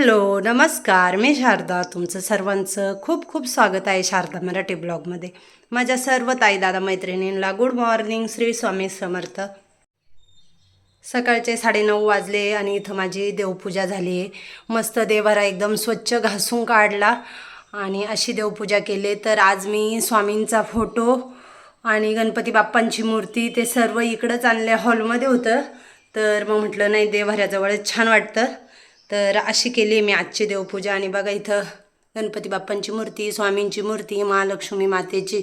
Hello नमस्कार. मी शारदा. तुमचं सर्वांचं खूप खूप स्वागत आहे शारदा मराठी ब्लॉगमध्ये. माझ्या सर्व ताई दादा मैत्रिणींना गुड मॉर्निंग श्री स्वामी समर्थ. सकाळचे साडेनऊ वाजले आणि इथं माझी देवपूजा झाली आहे. मस्त देवारा एकदम स्वच्छ घासून काढला आणि अशी देवपूजा केली. तर आज मी स्वामींचा फोटो आणि गणपती बाप्पांची मूर्ती ते सर्व इकडंच आणले. हॉलमध्ये होतं. तर मग म्हटलं नाही देवाऱ्याजवळच छान वाटतं. तर अशी केली आहे मी आजची देवपूजा. आणि बघा इथं गणपती बाप्पांची मूर्ती स्वामींची मूर्ती महालक्ष्मी मातेची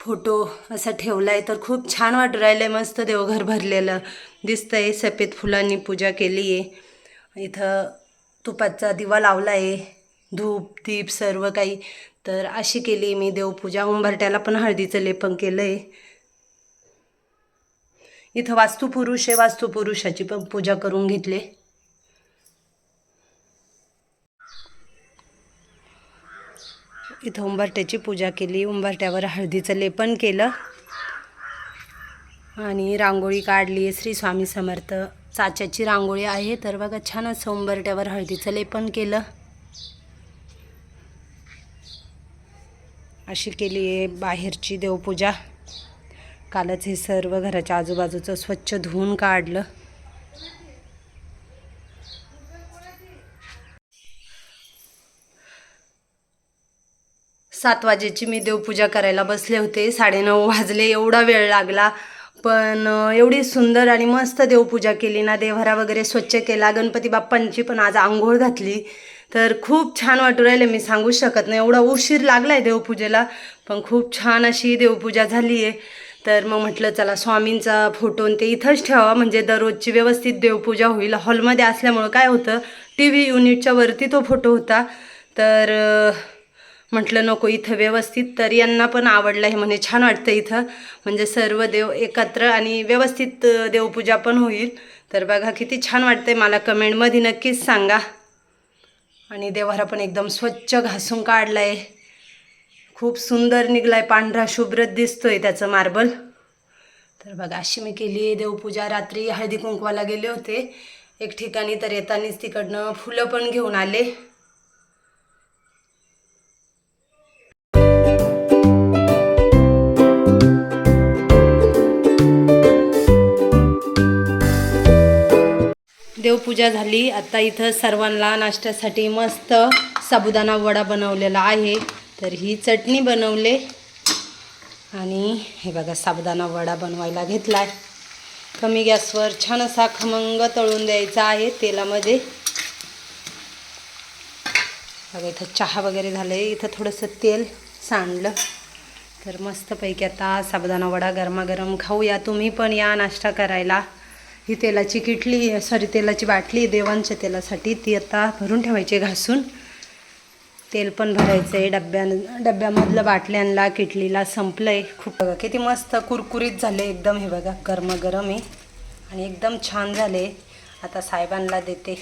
फोटो असा ठेवला आहे तर खूप छान वाटू राहिलं आहे मस्त देवघर भरलेलं. दिसतं आहे सफेद फुलांनी पूजा केली आहे इथं तुपाचा दिवा लावला आहे धूप दीप सर्व काही. तर अशी केली मी देवपूजा. उंबरट्याला पण हळदीचं लेपन केलं आहे इथं वास्तुपुरुष आहे वास्तुपुरुषाची पण पूजा करून घेतली. इथं उंबरट्याची पूजा केली. उंबरट्यावर हळदीचं लेपन केलं. आणि रांगोळी काढली. श्री स्वामी समर्थ साच्याची रांगोळी आहे. तर बघा छान असं उंबरट्यावर हळदीचं लेपन केलं. अशी केली आहे बाहेरची देवपूजा. कालच हे सर्व घराच्या आजूबाजूचं स्वच्छ धुवून काढलं. सात वाजेची मी देवपूजा करायला बसले होते. साडेनऊ वाजले एवढा वेळ लागला. पण एवढी सुंदर आणि मस्त देवपूजा केली ना. देवहरा वगैरे स्वच्छ केला. गणपती बाप्पांची पण आज आंघोळ घातली. तर खूप छान वाटू राहिले. मी सांगू शकत नाही. एवढा उशीर लागला आहे देवपूजेला. पण खूप छान अशी देवपूजा झाली आहे तर मग म्हटलं चला स्वामींचा फोटो आणि ते इथंच ठेवा म्हणजे दररोजची व्यवस्थित देवपूजा होईल. हॉलमध्ये असल्यामुळं काय होतं टी व्ही युनिटच्या वरती तो फोटो होता. तर म्हटलं नको इथं व्यवस्थित तर यांना पण आवडलं. आहे म्हणे छान वाटतं इथं. म्हणजे सर्व देव एकत्र आणि व्यवस्थित देवपूजा पण होईल. तर बघा किती छान वाटतंय मला कमेंटमध्ये नक्कीच सांगा. आणि देवारा पण एकदम स्वच्छ घासून काढला आहे खूप सुंदर निघलाय पांढरा शुभ्रत दिसतोय त्याचं मार्बल. तर बघा अशी मी केली आहे देवपूजा. रात्री हळदी कुंकवाला गेले होते. एक ठिकाणी तर येतानीच तिकडनं फुलं पण घेऊन आले. देवपूजा झाली. आता इथं सर्वांना नाश्त्यासाठी मस्त साबुदाणा वडा बनवलेला आहे. तर ही चटणी बनवले. आणि हे बघा साबुदाणा वडा बनवायला घेतला आहे कमी गॅसवर छान असा खमंग तळून द्यायचा आहे तेलामध्ये. बघा इथं चहा वगैरे झालं आहे इथं थोडंसं तेल सांडलं. तर मस्तपैकी आता साबुदाणा वडा गरमागरम खाऊया. तुम्ही पण या नाश्ता करायला. ही तेलाची किटली सॉरी तेलाची बाटली देवांच्या तेलासाठी ती आता भरून ठेवायची घासून. तेल पण भरायचं आहे डब्यान डब्यामधलं बाटल्यांना किटलीला संपलं आहे खूप. बघा किती मस्त कुरकुरीत झाले एकदम हे बघा गरमागरम आहे. आणि एकदम छान झाले. आता साहेबांना देते.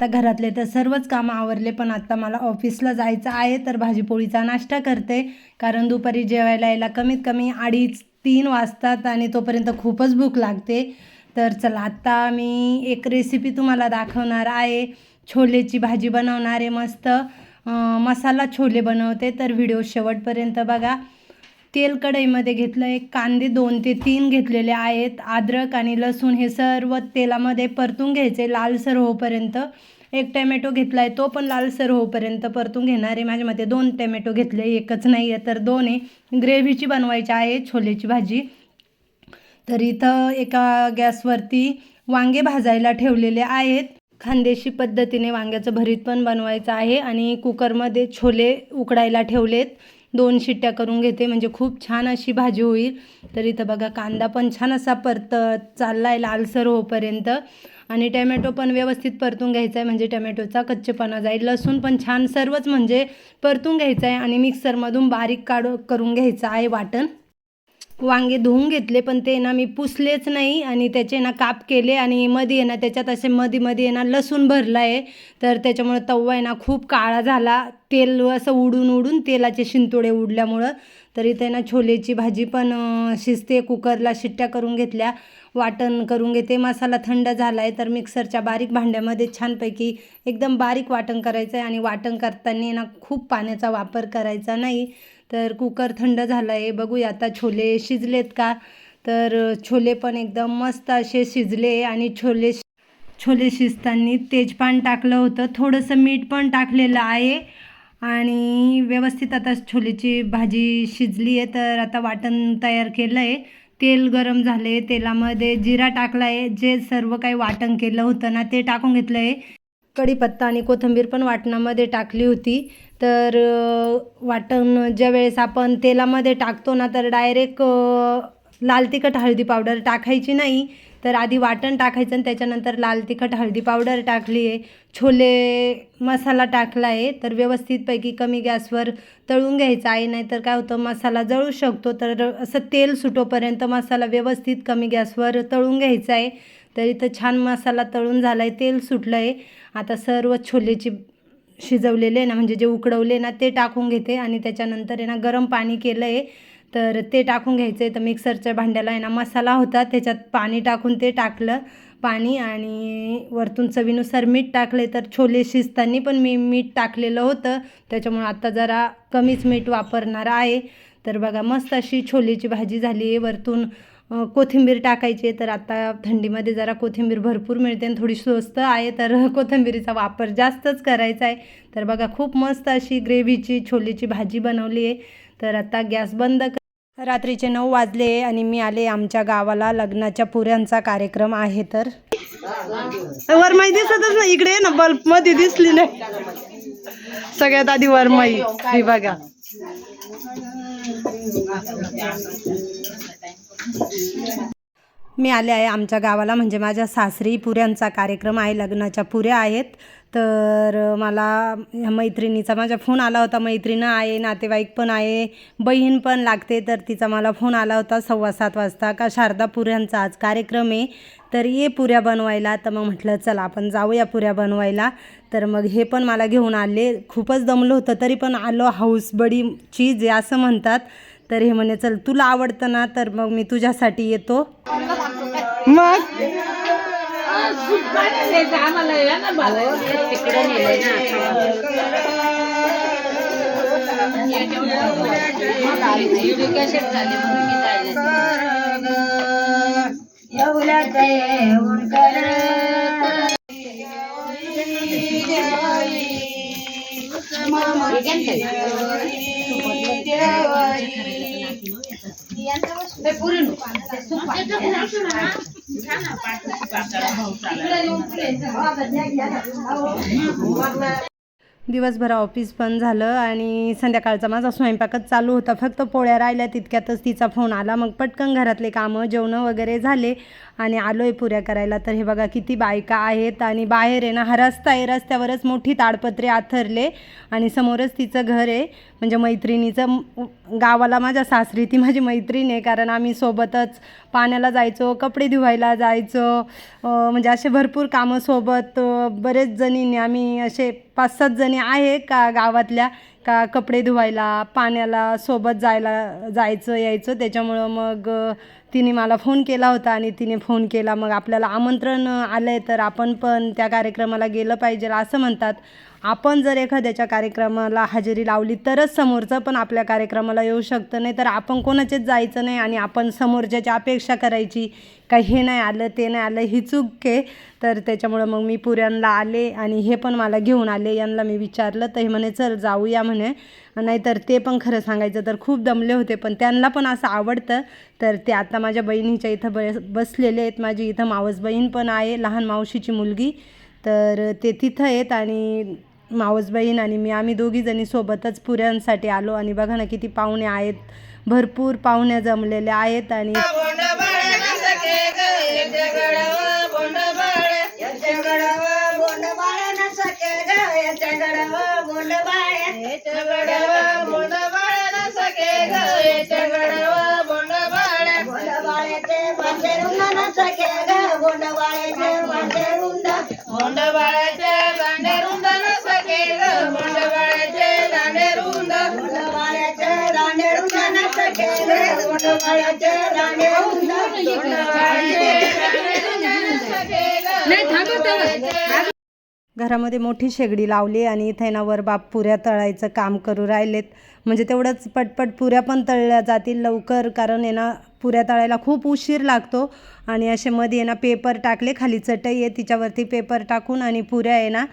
आता घरातले तर सर्वच कामं आवरले पण आता मला ऑफिसला जायचं आहे तर भाजीपोळीचा नाश्ता करते. कारण दुपारी जेवायला यायला कमीत कमी अडीच तीन वाजतात आणि तोपर्यंत खूपच भूक लागते. तर चला आत्ता मी एक रेसिपी तुम्हाला दाखवणार आहे. छोलेची भाजी बनवणार आहे मस्त. मसाला छोले बनवते तर व्हिडिओ शेवटपर्यंत बघा. तेल कढईमध्ये घेतलं एक कांदे दोन ते तीन घेतलेले आहेत. अद्रक आणि लसूण हे सर्व तेलामध्ये परतून घ्यायचे. लालसर होईपर्यंत एक टॅमॅटो घेतला आहे तो पण लालसर होईपर्यंत परतून घेणार आहे. माझ्या मते दोन टॅमॅटो घेतले एकच नाही आहे तर दोन आहे. ग्रेव्हीची बनवायची आहे छोलेची भाजी. तर इथं एका गॅसवरती वांगे भाजायला ठेवलेले आहेत. खानदेशी पद्धतीने वांग्याचं भरीत पण बनवायचं आहे आणि कुकरमध्ये छोले उकडायला ठेवलेत. दोन शिट्ट्या करून घेते. म्हणजे खूप छान अशी भाजी होईल. तर इथं बघा कांदा पण छान असा परत चालला आहे लालसर होईपर्यंत आणि टॅमॅटो पण व्यवस्थित परतून घ्यायचा आहे म्हणजे टॅमॅटोचा कच्चेपणा जाईल. लसूण पण छान सर्वच म्हणजे परतून घ्यायचं आहे आणि मिक्सरमधून बारीक काढू करून घ्यायचं आहे वाटण. वांगे धुवून घेतले पण ते ना मी पुसलेच नाही आणि त्याचे ना काप केले आणि मध्ये आहे ना त्याच्यात असे मध्ये मध्ये आहे ना लसूण भरलं आहे तर त्याच्यामुळं तवा आहे ना खूप काळा झाला. तेल असं उडून उडून तेलाचे शिंतोडे उडल्यामुळं. तर इथे ना छोलेची भाजी पण शिजते. कुकरला शिट्ट्या करून घेतल्या. वाटण करून घेते. मसाला थंड झाला आहे तर मिक्सरच्या बारीक भांड्यामध्ये छानपैकी एकदम बारीक वाटण करायचं आहे आणि वाटण करताना ना खूप पाण्याचा वापर करायचा नाही. तर कुकर थंड झालं आहे बघूया आता छोले शिजलेत का? तर छोले पण एकदम मस्त असे शिजले आणि छोले छोले शिजताना तेजपान टाकलं होतं. थोडंसं मीठ पण टाकलेलं आहे आणि व्यवस्थित आता छोलेची भाजी शिजली आहे. तर आता वाटण तयार केलं आहे तेल गरम झाले तेलामध्ये जिरा टाकला आहे जे सर्व काही वाटण केलं होतं ना ते टाकून घेतलं आहे कढीपत्ता आणि कोथिंबीर पण वाटणामध्ये टाकली होती. तर वाटण ज्या वेळेस आपण तेलामध्ये टाकतो ना तर डायरेक्ट लाल तिखट हळदी पावडर टाकायची नाही. तर आधी वाटण टाकायचं आणि त्याच्यानंतर लाल तिखट हळदी पावडर टाकली आहे. छोले मसाला टाकला आहे. तर व्यवस्थितपैकी कमी गॅसवर तळून घ्यायचा आहे. नाहीतर काय होतं मसाला जळू शकतो. तर असं तेल सुटोपर्यंत मसाला व्यवस्थित कमी गॅसवर तळून घ्यायचा आहे. तर इथं छान मसाला तळून झाला आहे तेल सुटलं आहे आता सर्व छोलेची शिजवलेले ना म्हणजे जे उकडवले ना ते टाकून घेते आणि त्याच्यानंतर आहे ना गरम पाणी केलं आहे. तर ते टाकून घ्यायचं आहे. तर मिक्सरच्या भांड्याला आहे ना मसाला होता त्याच्यात पाणी टाकून ते टाकलं. पाणी आणि वरतून चवीनुसार मीठ टाकले. तर छोले शिजताना पण मी मीठ टाकलेलं होतं. त्याच्यामुळे आता जरा कमीच मीठ वापरणार आहे. तर बघा मस्त अशी छोलेची भाजी झाली आहे. वरतून कोथिंबीर टाकायची आहे तर आता थंडीमध्ये जरा कोथिंबीर भरपूर मिळते आणि थोडी स्वस्त आहे तर कोथिंबीरीचा वापर जास्तच करायचा आहे. तर बघा खूप मस्त अशी ग्रेव्हीची छोलेची भाजी बनवली आहे. तर आता गॅस बंद कर रात्रीचे नऊ वाजले आणि मी आले आमच्या गावाला. लग्नाच्या पुऱ्यांचा कार्यक्रम आहे तर. वरमाई दिसतच ना इकडे ना बल्बमध्ये दिसली नाही. सगळ्यात आधी वरमाई. बघा. मी आले आहे आमच्या गावाला म्हणजे माझ्या सासरी पुऱ्यांचा कार्यक्रम आहे लग्नाच्या पुऱ्या आहेत. तर मला मैत्रिणीचा माझा फोन आला होता. मैत्रिणं आहे नातेवाईक पण आहे बहीण पण लागते तर तिचा मला फोन आला होता सव्वा सात वाजता. का शारदा पुऱ्यांचा आज कार्यक्रम आहे. तर ये पुऱ्या बनवायला. तर मग म्हटलं चला आपण जाऊया पुऱ्या बनवायला. तर मग हे पण मला घेऊन आले. खूपच दमलं होतं तरी पण आलो. हाऊस बडी चीज आहे असं म्हणतात. तर हे म्हणे चल तुला आवडतं ना तर मग मी तुझ्यासाठी येतो. मग? दिवसभर ऑफिस पण झालं आणि संध्याकाळचा माझा स्वयंपाकच चालू होता. फक्त पोळ्या राहिल्या तितक्यातच तिचा फोन आला. मग पटकन घरातले कामं जेवणं वगैरे झाले आणि आलो आहे पुऱ्या करायला. तर हे बघा किती बायका आहेत आणि बाहेर आहे ना हा रस्ता आहे. रस्त्यावरच मोठी ताडपत्रे आथरले आणि समोरच तिचं घर आहे. म्हणजे मैत्रिणीचं गावाला माझ्या सासरी ती माझी मैत्रीण आहे. कारण आम्ही सोबतच पाण्याला जायचो कपडे धुवायला जायचो. म्हणजे असे भरपूर कामं सोबत बरेच जणींनी आम्ही असे पाच सात जणी आहे का गावातल्या का कपडे धुवायला पाण्याला सोबत जायला जायचं यायचं. त्याच्यामुळं मग तिने मला फोन केला होता आणि तिने फोन केला. मग आपल्याला आमंत्रण आलं आहे तर आपण पण त्या कार्यक्रमाला गेलं पाहिजे असं म्हणतात. आपण जर एखाद्याच्या कार्यक्रमाला हजेरी लावली तरच समोरचं पण आपल्या कार्यक्रमाला येऊ शकतं. नाही तर आपण कोणाचेच जायचं नाही आणि आपण समोरच्याची अपेक्षा करायची का हे नाही आलं ते नाही आलं ही चूक आहे. तर त्याच्यामुळं मग मी पुऱ्यांना आले आणि हे पण मला घेऊन आले. यांना मी विचारलं तर हे म्हणे चल जाऊया म्हणे. नाहीतर ते पण खरं सांगायचं तर खूप दमले होते पण त्यांना पण असं आवडतं. तर ते आता माझ्या बहिणीच्या इथं बस बसलेले आहेत. माझी इथं मावस बहीण पण आहे लहान मावशीची मुलगी. तर ते तिथं आहेत आणि मावस बहीण आणि मी आम्ही दोघीजणी सोबतच पुऱ्यांसाठी आलो. आणि बघा ना किती पाहुणे आहेत. भरपूर पाहुण्या जमलेल्या आहेत आणि गोंडवाळ्याचे घरामध्ये मोठी शेगडी लावली आणि इथे ना वर बाप पुऱ्या तळायचं काम करू राहिलेत. म्हणजे तेवढंच पटपट पुऱ्या पण तळल्या जातील लवकर कारण आहे ना पुऱ्या तळायला खूप उशीर लागतो. आणि असे मध्ये आहे ना पेपर टाकले खाली चटई आहे तिच्यावरती पेपर टाकून आणि पुऱ्या आहे ना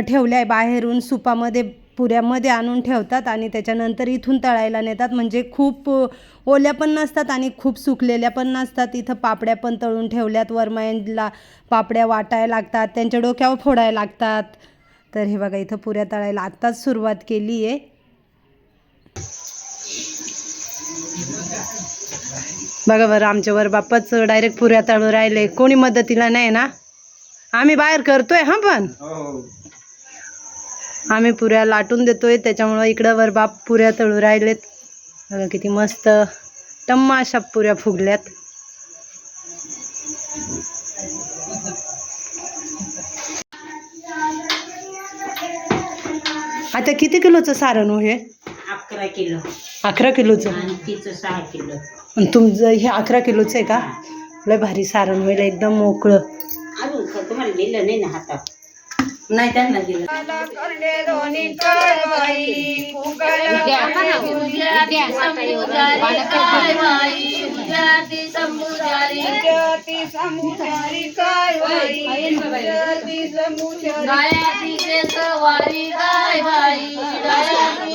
ठेवल्या आहे बाहेरून सुपामध्ये. पुऱ्यामध्ये आणून ठेवतात आणि त्याच्यानंतर इथून तळायला नेतात. म्हणजे खूप ओल्या पण नसतात आणि खूप सुकलेल्या पण नसतात. इथं पापड्या पण तळून ठेवल्यात. वरमायला पापड्या वाटायला लागतात. त्यांच्या डोक्यावर फोडायला लागतात. तर हे बघा इथं पुऱ्या तळायला आत्ताच सुरुवात केली आहे. बघा बरं आमच्यावर बाप्पाच डायरेक्ट पुऱ्या तळू राहिले. कोणी मदतीला नाही ना? आम्ही बाहेर करतोय हा पण? हो, हो. आम्ही पुऱ्या लाटून देतोय त्याच्यामुळं इकडं वर बाप पुऱ्या तळू राहिलेत. बघा किती मस्त टम्मा अशा पुऱ्या फुगल्यात. आता किती किलोचं सारण हो हे? अकरा किलो. अकरा किलोचं? आणि तिचं सहा किलो. आणि तुमचं हे अकरा किलोचं आहे का? लय भारी सारण होईल एकदम मोकळं. अजून तुम्हाला दिलं नाही ना हातात. नाही त्यांना दिलं. केसवारी गाय बाई गायाची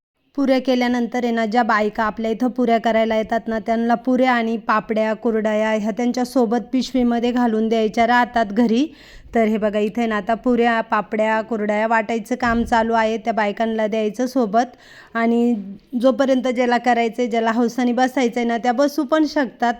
पुऱ्या केल्यानंतर आहे ना ज्या बायका आपल्या इथं पुऱ्या करायला येतात ना त्यांना पुऱ्या आणि पापड्या कुरडया ह्या त्यांच्यासोबत पिशवीमध्ये घालून द्यायच्या राहतात घरी. तर हे बघा इथे ना आता पुऱ्या पापड्या कुरडया वाटायचं काम चालू आहे त्या बायकांना द्यायचं सोबत. आणि जोपर्यंत ज्याला करायचं ज्याला हौसाने बसायचं आहे ना त्या बसू पण शकतात.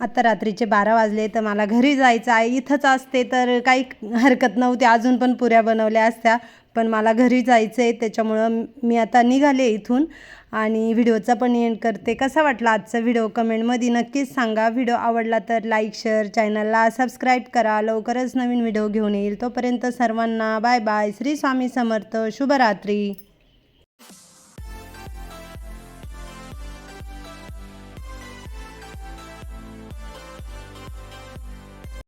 आता रात्रीचे बारा वाजले तर मला घरी जायचं आहे. इथंच असते तर काही हरकत नव्हती. अजून पण पुऱ्या बनवल्या असत्या. पण मला घरी जायचं आहे त्याच्यामुळं मी आता निघाले इथून आणि व्हिडिओचा पण एंड करते. कसा वाटला आजचा व्हिडिओ? कमेंटमध्ये नक्कीच सांगा. व्हिडिओ आवडला तर लाईक शेअर चॅनलला सबस्क्राईब करा. लवकरच नवीन व्हिडिओ घेऊन येईल. तोपर्यंत सर्वांना बाय बाय श्री स्वामी समर्थ. शुभरात्री.